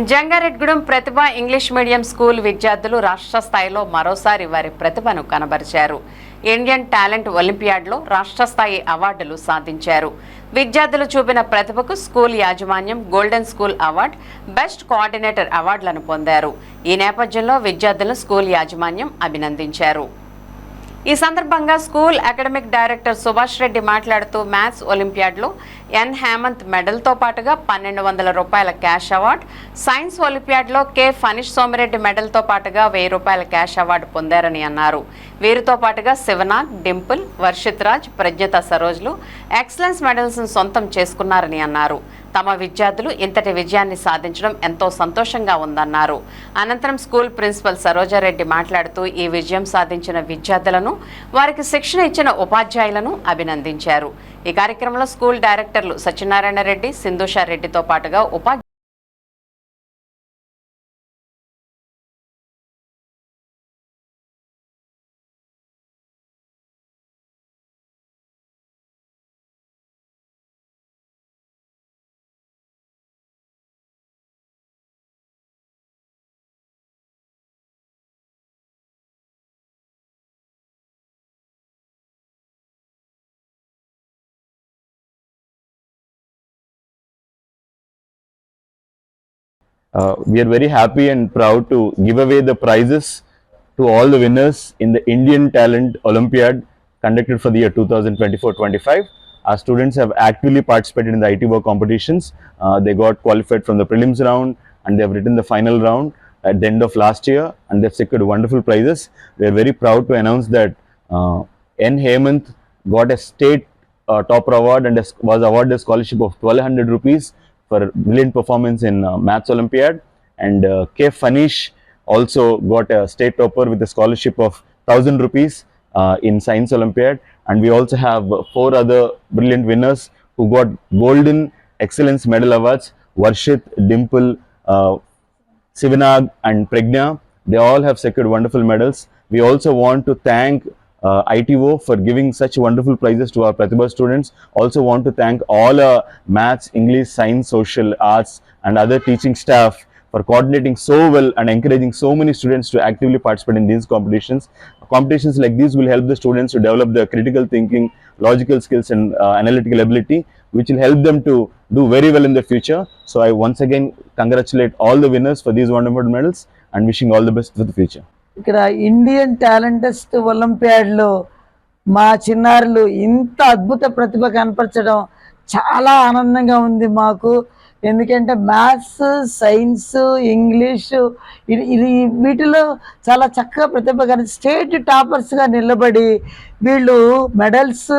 Jangareddygudem Pratibha English medium school విద్యార్థులు రాష్ట్ర స్థాయిలో మరోసారి వారి ప్రతిభను కనబరిచారు. ఇండియన్ టాలెంట్ ఒలింపియాడ్లో రాష్ట్ర స్థాయి అవార్డులు సాధించారు. విద్యార్థులు చూపిన ప్రతిభకు స్కూల్ యాజమాన్యం golden school award best coordinator అవార్డులను పొందారు. ఈ నేపథ్యంలో విద్యార్థులను స్కూల్ యాజమాన్యం అభినందించారు. ఈ సందర్భంగా school academic director Subhash Reddy మాట్లాడుతూ మ్యాథ్స్ ఒలింపియాడ్లో ఎన్ హేమంత్ మెడల్తో పాటుగా పన్నెండు వందల రూపాయల క్యాష్ అవార్డు సైన్స్ ఒలింపియాడ్లో కె ఫనిష్ సోమిరెడ్డి మెడల్తో పాటుగా వెయ్యి రూపాయల క్యాష్ అవార్డు పొందారని అన్నారు. వీరితో పాటుగా శివనాగ్ డింపుల్ వర్షిత్ రాజ్ ప్రజ్ఞత సరోజ్లు ఎక్సలెన్స్ మెడల్స్ను సొంతం చేసుకున్నారని అన్నారు. తమ విద్యార్థులు ఇంతటి విజయాన్ని సాధించడం ఎంతో సంతోషంగా ఉందన్నారు. అనంతరం స్కూల్ ప్రిన్సిపల్ సరోజారెడ్డి మాట్లాడుతూ ఈ విజయం సాధించిన విద్యార్థులను వారికి శిక్షణ ఇచ్చిన ఉపాధ్యాయులను అభినందించారు. ఈ కార్యక్రమంలో స్కూల్ డైరెక్టర్లు సత్యనారాయణ రెడ్డి సింధుషా రెడ్డితో పాటుగా ఉపాధ్యాయులు Uh, we are very happy and proud to give away the prizes to all the winners in the Indian Talent Olympiad conducted for the year 2024-25. Our students have actively participated in the ITWO competitions. Uh, they got qualified from the prelims round and they have written the final round at the end of last year and they've secured wonderful prizes. We are very proud to announce that uh, N. Hemant got a state uh, topper award and was awarded a scholarship of 1200 rupees for brilliant performance in uh, Maths Olympiad. And uh, K. Fanish also got a state topper with a scholarship of 1000 rupees uh, in Science Olympiad. And we also have four other brilliant winners who got Golden Excellence Medal Awards Varshit, Dimple, uh, Sivanag and Pregna. They all have secured wonderful medals. We also want to thank uh, ITO for giving such wonderful prizes to our Pratibha students. Also want to thank all our maths, English, science, social, arts and other teaching staff for coordinating so well and encouraging so many students to actively participate in these competitions. Competitions like these will help the students to develop their critical thinking, logical skills and uh, analytical ability which will help them to do very well in the future. So I once again congratulate all the winners for these wonderful medals and wishing all the best for the future. ఇక్కడ Indian talent test ఒలింపియాడ్లో మా చిన్నారులు ఇంత అద్భుత ప్రతిభ కనపరచడం చాలా ఆనందంగా ఉంది మాకు. ఎందుకంటే మ్యాథ్స్ సైన్స్ ఇంగ్లీషు ఇది ఇది వీటిలో చాలా చక్కగా ప్రతిభ కానీ స్టేట్ టాపర్స్గా నిలబడి వీళ్ళు మెడల్స్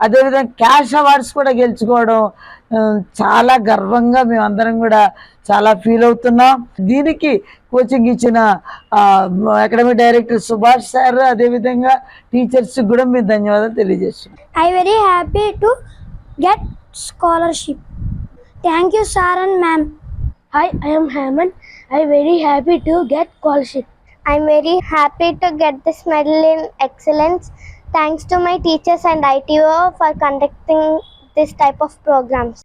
అదేవిధంగా క్యాష్ అవార్డ్స్ కూడా గెలుచుకోవడం చాలా గర్వంగా మేమందరం కూడా చాలా ఫీల్ అవుతున్నాం. దీనికి కోచింగ్ ఇచ్చిన అకాడమీ డైరెక్టర్ సుభాష్ సార్ అదేవిధంగా టీచర్స్ కూడా మీ ధన్యవాదాలు తెలియజేస్తున్నాం. I very happy to get scholarship thank you sir and ma'am hi I'm Heman I very happy to get scholarship I'm very happy to get this medal in excellence Thanks to my teachers and ITO for conducting this type of programs.